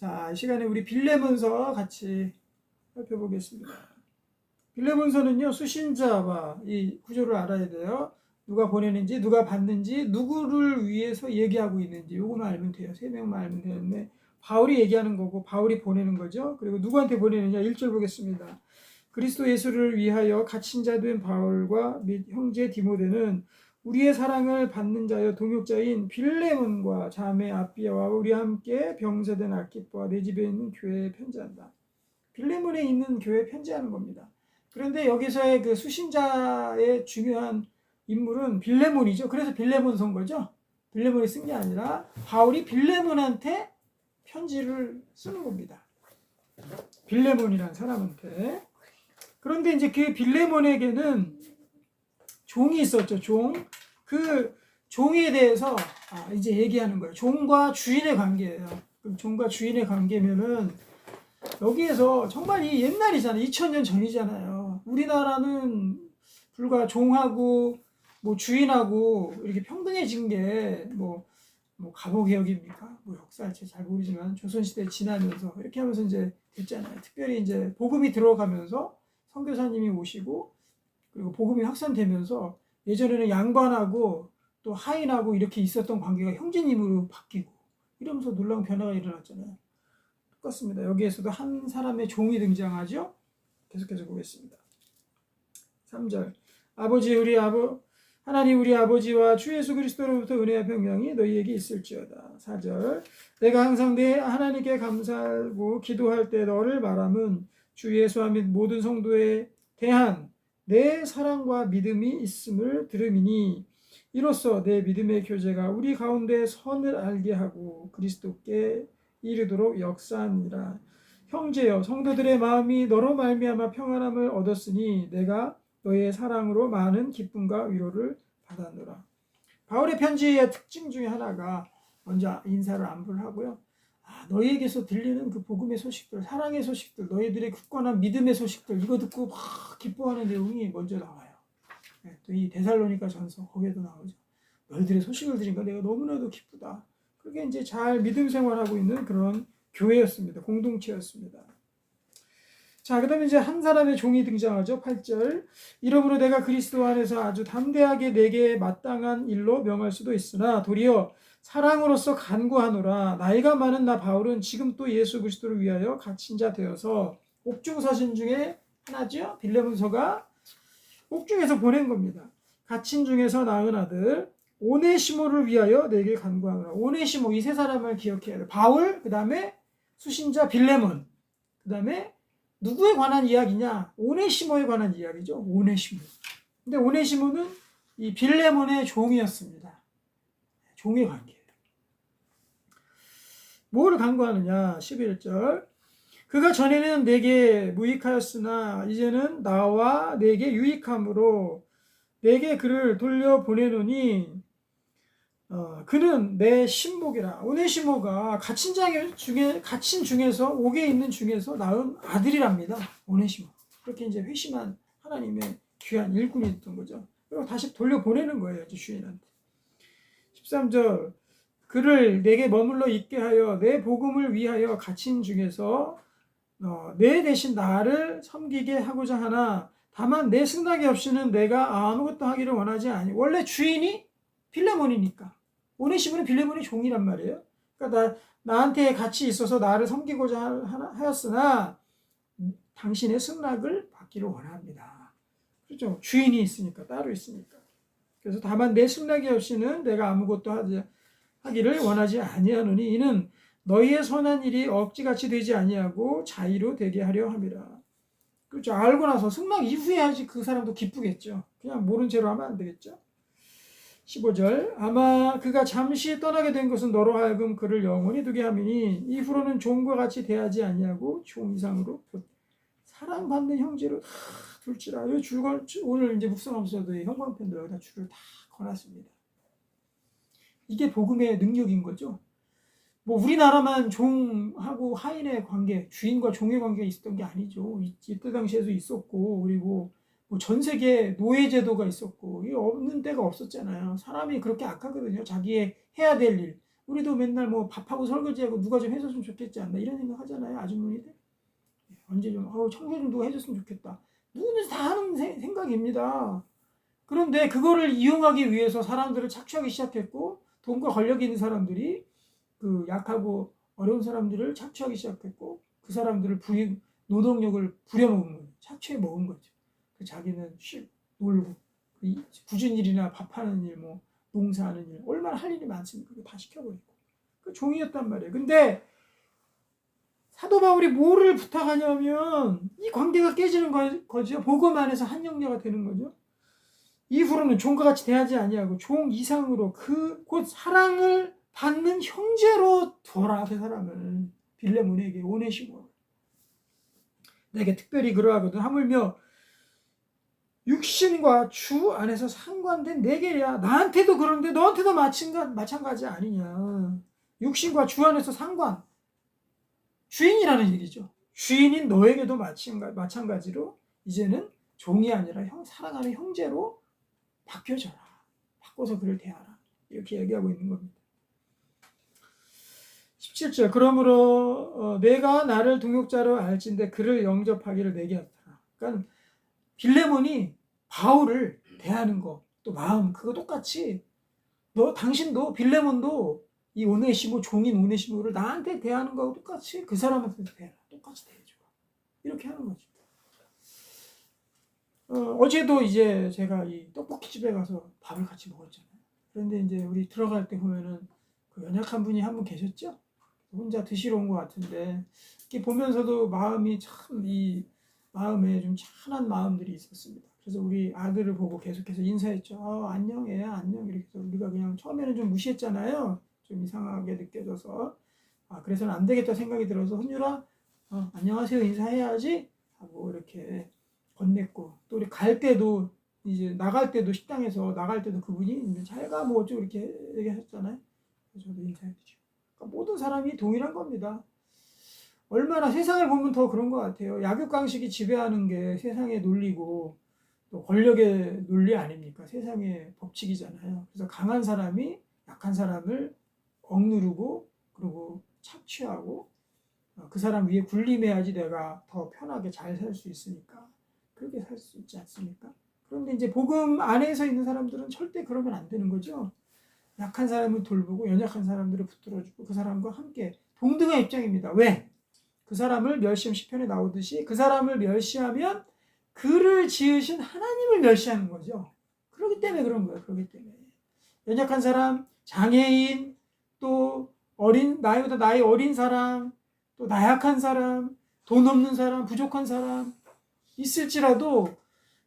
자, 이 시간에 우리 빌레몬서 같이 살펴보겠습니다. 빌레몬서는요, 수신자와 이 구조를 알아야 돼요. 누가 보내는지, 누가 받는지, 누구를 위해서 얘기하고 있는지, 요거만 알면 돼요. 세 명만 알면 되는데, 바울이 얘기하는 거고, 바울이 보내는 거죠. 그리고 누구한테 보내느냐, 1절 보겠습니다. 그리스도 예수를 위하여 갇힌 자 된 바울과 및 형제 디모데는 우리의 사랑을 받는 자여 동역자인 빌레몬과 자매 아비아와 우리 함께 병사된 아키뽀와 내 집에 있는 교회에 편지한다. 빌레몬에 있는 교회에 편지하는 겁니다. 그런데 여기서의 그 수신자의 중요한 인물은 빌레몬이죠. 그래서 빌레몬 선 거죠. 빌레몬이 쓴 게 아니라 바울이 빌레몬한테 편지를 쓰는 겁니다. 빌레몬이라는 사람한테. 그런데 이제 그 빌레몬에게는 종이 있었죠. 종. 그 종에 대해서 아, 이제 얘기하는 거예요. 종과 주인의 관계예요. 그럼 종과 주인의 관계면은 여기에서 정말 이 옛날이잖아요. 2000년 전이잖아요. 우리나라는 불과 종하고 뭐 주인하고 이렇게 평등해진 게뭐 뭐 갑오개혁입니까? 뭐 역사를 잘 모르지만 조선시대 지나면서 이렇게 하면서 이제 됐잖아요. 특별히 이제 복음이 들어가면서 선교사님이 오시고 그리고 복음이 확산되면서 예전에는 양반하고 또 하인하고 이렇게 있었던 관계가 형제님으로 바뀌고 이러면서 놀라운 변화가 일어났잖아요. 똑같습니다. 여기에서도 한 사람의 종이 등장하죠. 계속해서 보겠습니다. 3절 아버지 우리 아버 하나님 우리 아버지와 주 예수 그리스도로부터 은혜와 평강이 너희에게 있을지어다. 4절 내가 항상 내 하나님께 감사하고 기도할 때 너를 말함은 주 예수와 및 모든 성도에 대한 내 사랑과 믿음이 있음을 들음이니 이로써 내 믿음의 교제가 우리 가운데 선을 알게 하고 그리스도께 이르도록 역사하니라. 형제여 성도들의 마음이 너로 말미암아 평안함을 얻었으니 내가 너의 사랑으로 많은 기쁨과 위로를 받았노라. 바울의 편지의 특징 중에 하나가 먼저 인사를 안부를 하고요. 아, 너희에게서 들리는 그 복음의 소식들, 사랑의 소식들, 너희들의 굳건한 믿음의 소식들 이거 듣고 막 기뻐하는 내용이 먼저 나와요. 네, 또이 데살로니가 전서 거기에도 나오죠. 너희들의 소식을 들으니까 내가 너무나도 기쁘다. 그게 이제 잘 믿음 생활하고 있는 그런 교회였습니다. 공동체였습니다. 자, 그 다음에 이제 한 사람의 종이 등장하죠. 8절. 이러므로 내가 그리스도 안에서 아주 담대하게 내게 마땅한 일로 명할 수도 있으나 도리어 사랑으로서 간구하노라. 나이가 많은 나 바울은 지금 또 예수 그리스도를 위하여 갇힌 자 되어서 옥중 사신 중에 하나죠. 빌레몬서가 옥중에서 보낸 겁니다. 갇힌 중에서 낳은 아들 오네시모를 위하여 내게 간구하노라. 오네시모 이 세 사람을 기억해야 돼. 바울, 그 다음에 수신자 빌레몬, 그 다음에 누구에 관한 이야기냐? 오네시모에 관한 이야기죠. 오네시모. 근데 오네시모는 이 빌레몬의 종이었습니다. 종의 관계예요. 뭐를 간구하느냐? 11절. 그가 전에는 내게 무익하였으나 이제는 나와 내게 유익함으로 내게 그를 돌려 보내노니 어, 그는 내 신복이라 오네시모가 갇힌 자 중에 갇힌 중에서 옥에 있는 중에서 낳은 아들이랍니다. 오네시모 그렇게 이제 회심한 하나님의 귀한 일꾼이 됐던 거죠. 그리고 다시 돌려 보내는 거예요, 주인한테. 13절 그를 내게 머물러 있게 하여 내 복음을 위하여 갇힌 중에서 어, 내 대신 나를 섬기게 하고자 하나 다만 내 승낙이 없이는 내가 아무것도 하기를 원하지 아니 원래 주인이 빌레몬이니까 오네시모는 빌레몬의 종이란 말이에요. 그러니까 나, 나한테 같이 있어서 나를 섬기고자 하, 하였으나 당신의 승낙을 받기를 원합니다. 그렇죠? 주인이 있으니까 따로 있으니까. 그래서 다만 내 승낙이 없이는 내가 아무것도 하지, 하기를 원하지 아니하노니 이는 너희의 선한 일이 억지같이 되지 아니하고 자의로 되게 하려 함이라. 그렇죠. 알고 나서 승낙 이후에 하지 그 사람도 기쁘겠죠. 그냥 모른 채로 하면 안 되겠죠. 15절 아마 그가 잠시 떠나게 된 것은 너로 하여금 그를 영원히 두게 함이니 이후로는 종과 같이 대하지 아니하고 종 이상으로 사랑받는 형제로 다 둘지라 이 줄걸 오늘 이제 묵상하면서도 형광펜들 여기다 줄을 다 걸었습니다. 이게 복음의 능력인 거죠. 뭐 우리나라만 종하고 하인의 관계, 주인과 종의 관계가 있었던 게 아니죠. 이때 당시에도 있었고 그리고 뭐 전 세계 노예 제도가 있었고 이게 없는 때가 없었잖아요. 사람이 그렇게 악하거든요. 자기의 해야 될 일. 우리도 맨날 뭐 밥하고 설거지하고 누가 좀 해줬으면 좋겠지 않나 이런 생각 하잖아요 아주머니들 예, 언제 좀 어우 청소 좀 누가 해줬으면 좋겠다 누구든지 다 하는 세- 생각입니다 그런데 그거를 이용하기 위해서 사람들을 착취하기 시작했고 돈과 권력이 있는 사람들이 그 약하고 어려운 사람들을 착취하기 시작했고 그 사람들을 부리, 노동력을 거예요 착취해 먹은 거죠 그 자기는 쉬 놀고 이 굳은 일이나 밥하는 일, 뭐 농사하는 일, 얼마나 할 일이 많습니까? 다 시켜버리고 그 종이었단 말이에요. 근데 사도 바울이 뭐를 부탁하냐면 이 관계가 깨지는 거, 거죠. 복음 안에서 한 영녀가 되는 거죠. 이후로는 종과 같이 대하지 아니하고 종 이상으로 그 곧 사랑을 받는 형제로 두어라 그 사람을 빌레몬에게 오네시고 내게 특별히 그러하거든 하물며 육신과 주 안에서 상관된 네 개야. 나한테도 그런데 너한테도 마찬가, 마찬가지 아니냐. 육신과 주 안에서 상관. 주인이라는 얘기죠. 주인인 너에게도 마찬가, 마찬가지 로 이제는 종이 아니라 형, 사랑하는 형제로 바뀌어져라. 바꿔서 그를 대하라. 이렇게 얘기하고 있는 겁니다. 17절 그러므로 어, 내가 나를 동역자로 알진데 그를 영접하기를 내게 하더라. 그러니까 빌레몬이 바울을 대하는 거, 또 마음 그거 똑같이 너 당신도 빌레몬도 이 오네시모 종인 오네시모를 나한테 대하는 거하고 똑같이 그 사람한테 대해라. 똑같이 대해줘. 이렇게 하는 거죠. 어, 어제도 이제 제가 이 떡볶이 집에 가서 밥을 같이 먹었잖아요. 그런데 이제 우리 들어갈 때 보면은 그 연약한 분이 한 분 계셨죠? 혼자 드시러 온 것 같은데 이렇게 보면서도 마음이 참 이 마음에 좀 찬한 마음들이 있었습니다. 그래서 우리 아들을 보고 계속해서 인사했죠. 어, 안녕, 애야, 안녕. 이렇게 해서 우리가 그냥 처음에는 좀 무시했잖아요. 좀 이상하게 느껴져서. 아, 그래서는 안 되겠다 생각이 들어서, 훈유라, 어, 안녕하세요. 인사해야지. 하고 이렇게 건넸고, 또 우리 갈 때도, 이제 나갈 때도 식당에서 나갈 때도 그분이 잘가 뭐 어쩌고 이렇게 얘기하셨잖아요. 저도 인사해드리죠. 그러니까 모든 사람이 동일한 겁니다. 얼마나 세상을 보면 더 그런 것 같아요. 약육강식이 지배하는 게 세상의 논리고 또 권력의 논리 아닙니까? 세상의 법칙이잖아요. 그래서 강한 사람이 약한 사람을 억누르고 그리고 착취하고 어, 그 사람 위에 군림해야지 내가 더 편하게 잘 살 수 있으니까 그렇게 살 수 있지 않습니까? 그런데 이제 복음 안에서 있는 사람들은 절대 그러면 안 되는 거죠. 약한 사람을 돌보고 연약한 사람들을 붙들어주고 그 사람과 함께 동등한 입장입니다. 왜? 그 사람을 멸시하면 시편에 나오듯이 그 사람을 멸시하면 그를 지으신 하나님을 멸시하는 거죠. 그렇기 때문에 그런 거예요. 그렇기 때문에 연약한 사람, 장애인, 또 어린 나이보다 나이 어린 사람, 또 나약한 사람, 돈 없는 사람, 부족한 사람 있을지라도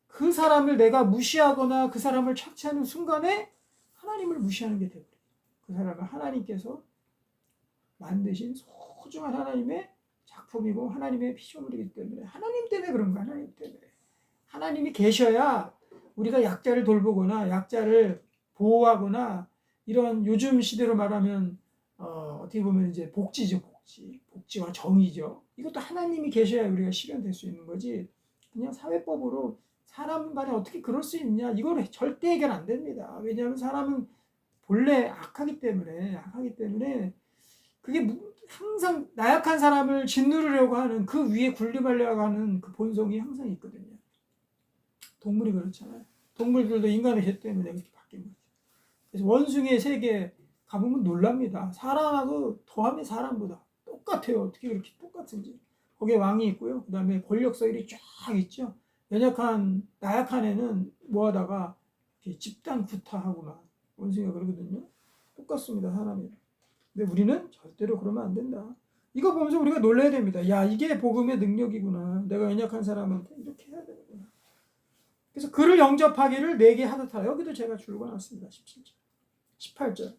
그 사람을 내가 무시하거나 그 사람을 착취하는 순간에 하나님을 무시하는 게 되고 그 사람을 하나님께서 만드신 소중한 하나님의 작품이고 하나님의 피조물이기 때문에 하나님 때문에 그런 거야 하나님 때문에. 하나님이 계셔야 우리가 약자를 돌보거나 약자를 보호하거나 이런 요즘 시대로 말하면 어, 어떻게 보면 이제 복지죠 복지 복지와 정의죠 이것도 하나님이 계셔야 우리가 실현될 수 있는 거지 그냥 사회법으로 사람 간에 어떻게 그럴 수 있냐 이거는 절대 해결 안 됩니다 왜냐하면 사람은 본래 악하기 때문에 악하기 때문에 그게 무- 항상 나약한 사람을 짓누르려고 하는 그 위에 군림하려고 하는 그 본성이 항상 있거든요. 동물이 그렇잖아요. 동물들도 인간의 죄 때문에. 그래서 원숭이의 세계 가보면 놀랍니다. 사람하고 더하면 사람보다 똑같아요. 어떻게 그렇게 똑같은지. 거기에 왕이 있고요. 그 다음에 권력 서열이 쫙 있죠. 연약한 나약한 애는 뭐 하다가 이렇게 집단 구타하고 막 원숭이가 그러거든요. 똑같습니다. 사람이. 근데 우리는 절대로 그러면 안 된다. 이거 보면서 우리가 놀라야 됩니다. 야, 이게 복음의 능력이구나. 내가 연약한 사람한테 이렇게 해야 되는구나. 그래서 그를 영접하기를 내게 하듯하라. 여기도 제가 줄거놨습니다. 17절. 18절.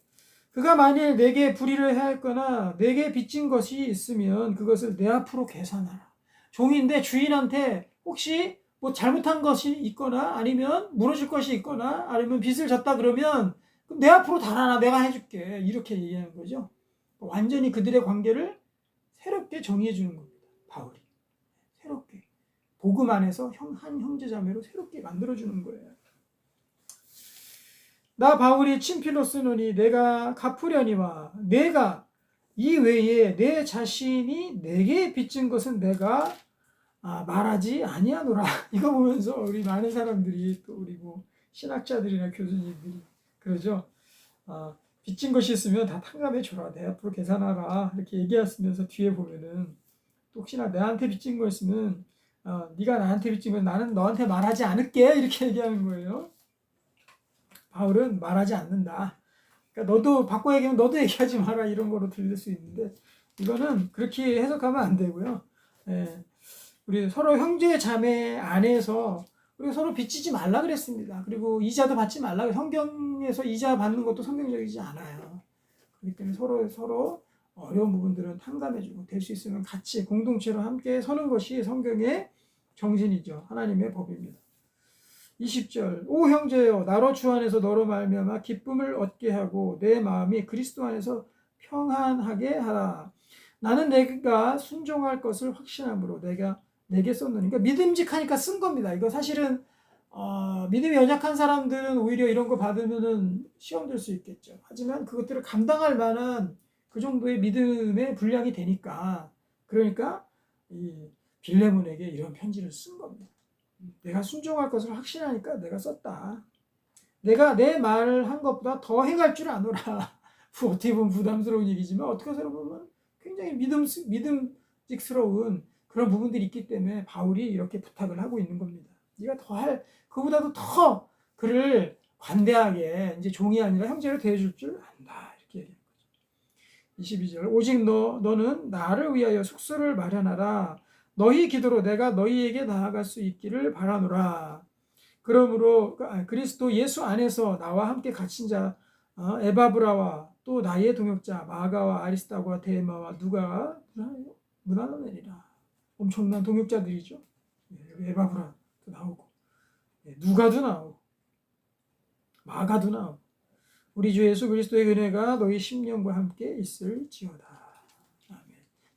그가 만일 내게 불의를 해했거나 내게 빚진 것이 있으면 그것을 내 앞으로 계산하라. 종인데 주인한테 혹시 뭐 잘못한 것이 있거나 아니면 물어줄 것이 있거나 아니면 빚을 졌다 그러면 내 앞으로 달아나 내가 해줄게 이렇게 얘기하는 거죠. 완전히 그들의 관계를 새롭게 정의해 주는 겁니다. 바울이 새롭게 복음 안에서 형, 한 형제자매로 새롭게 만들어 주는 거예요. 나 바울이 친필로 쓰노니 내가 갚으려니와 내가 이 외에 내 자신이 내게 빚진 것은 내가 아, 말하지 아니하노라. 이거 보면서 우리 많은 사람들이 또 우리 뭐 신학자들이나 교수님들이 그러죠. 아, 빚진 것이 있으면 다 탕감해 줘라. 내 앞으로 계산하라. 이렇게 얘기하시면서 뒤에 보면은 또 혹시나 내한테 빚진 거 있으면 어, 네가 나한테 빚지면 나는 너한테 말하지 않을게 이렇게 얘기하는 거예요. 바울은 말하지 않는다. 그러니까 너도 바꿔 얘기하면 너도 얘기하지 마라 이런 거로 들릴 수 있는데 이거는 그렇게 해석하면 안 되고요. 예, 우리 서로 형제 자매 안에서 우리 서로 빚지지 말라 그랬습니다. 그리고 이자도 받지 말라. 성경에서 이자 받는 것도 성경적이지 않아요. 그렇기 때문에 서로 서로 어려운 부분들은 탕감해주고 될 수 있으면 같이 공동체로 함께 서는 것이 성경의 정신이죠. 하나님의 법입니다. 20절 오 형제여 나로 주 안에서 너로 말미암아 기쁨을 얻게 하고 내 마음이 그리스도 안에서 평안하게 하라. 나는 내가 순종할 것을 확신함으로 내가 내게 썼느니 그러니까 믿음직하니까 쓴 겁니다. 이거 사실은 어, 믿음이 연약한 사람들은 오히려 이런 거 받으면은 시험 될 수 있겠죠. 하지만 그것들을 감당할 만한 그 정도의 믿음의 분량이 되니까 그러니까 이 빌레몬에게 이런 편지를 쓴 겁니다. 내가 순종할 것을 확신하니까 내가 썼다. 내가 내 말을 한 것보다 더 행할 줄 아노라. 어떻게 보면 부담스러운 얘기지만 어떻게 보면 굉장히 믿음 믿음직스러운 그런 부분들이 있기 때문에 바울이 이렇게 부탁을 하고 있는 겁니다. 네가 더 할 그보다도 더 그를 관대하게 이제 종이 아니라 형제로 대해줄 줄 안다 이렇게 얘기하는 거죠. 22절 오직 너 너는 나를 위하여 숙소를 마련하라. 너희 기도로 내가 너희에게 나아갈 수 있기를 바라노라. 그러므로 아, 그리스도 예수 안에서 나와 함께 갇힌 자 어, 에바브라와 또 나의 동역자 마가와 아리스타와 데마와 누가 문화노내리라. 엄청난 동역자들이죠. 예, 에바브라도 나오고 예, 누가도 나오고 마가도 나오고 우리 주 예수 그리스도의 은혜가 너희 심령과 함께 있을지어다.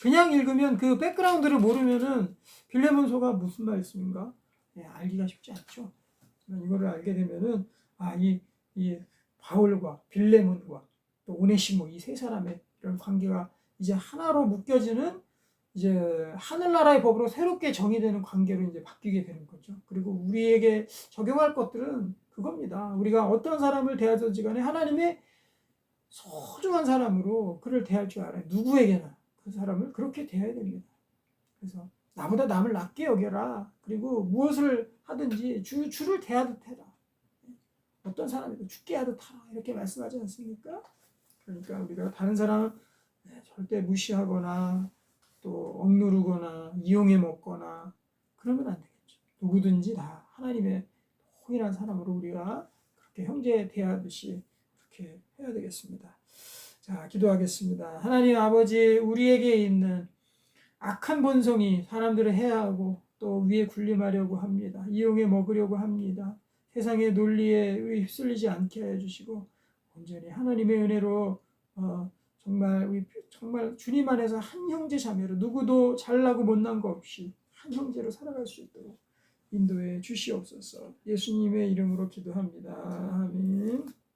그냥 읽으면 그 백그라운드를 모르면은 빌레몬서가 무슨 말씀인가 예, 알기가 쉽지 않죠. 이거를 알게 되면은 아이 이 바울과 빌레몬과 또 오네시모 이 세 사람의 이런 관계가 이제 하나로 묶여지는 이제 하늘나라의 법으로 새롭게 정의되는 관계로 이제 바뀌게 되는 거죠. 그리고 우리에게 적용할 것들은 그겁니다. 우리가 어떤 사람을 대하든지 간에 하나님의 소중한 사람으로 그를 대할 줄 알아요. 누구에게나 그 사람을 그렇게 대해야 됩니다. 그래서 나보다 남을 낮게 여겨라. 그리고 무엇을 하든지 주, 주를 대하듯 해라. 어떤 사람이든 죽게 하듯 하라. 이렇게 말씀하지 않습니까? 그러니까 우리가 다른 사람을 네, 절대 무시하거나 또 억누르거나 이용해 먹거나 그러면 안 되겠죠. 누구든지 다 하나님의 통일한 사람으로 우리가 그렇게 형제 대하듯이 그렇게 해야 되겠습니다. 자, 기도하겠습니다. 하나님 아버지, 우리에게 있는 악한 본성이 사람들을 해하고 또 위에 군림하려고 합니다. 이용해 먹으려고 합니다. 세상의 논리에 휩쓸리지 않게 해주시고 온전히 하나님의 은혜로 어, 정말 우리 정말 주님 안에서 한 형제 자매로 누구도 잘나고 못난 거 없이 한 형제로 살아갈 수 있도록 인도해 주시옵소서. 예수님의 이름으로 기도합니다. 아멘.